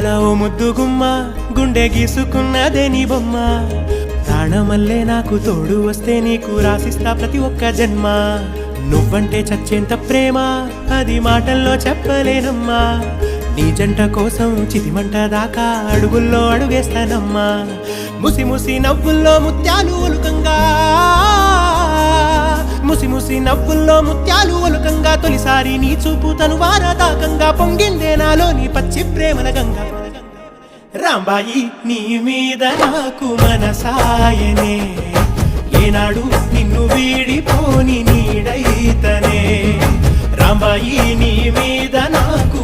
ముద్దు గుమ్మ గుండె గీసుకున్నదే నీ బొమ్మ. ప్రాణమల్లే నాకు తోడు వస్తే నీకు రాసిస్తా ప్రతి ఒక్క జన్మ. నువ్వంటే చచ్చేంత ప్రేమ అది మాటల్లో చెప్పలేనమ్మా. నీ జంట కోసం చితిమంట దాకా అడుగుల్లో అడుగేస్తానమ్మా. ముసి ముసి నవ్వుల్లో ముత్యాలు చూసి నవ్వుల్లో ముత్యాలు ఒలుకంగా తొలిసారి నీ చూపు తను వారదాకంగా పొంగిందే నాలో నీ పచ్చి ప్రేమల గంగా. రాంబాయి నీ మీద నాకు మనసాయనే. ఏనాడు నిన్ను వీడిపోని నీడైతనే. రాంబాయి నీ మీద నాకు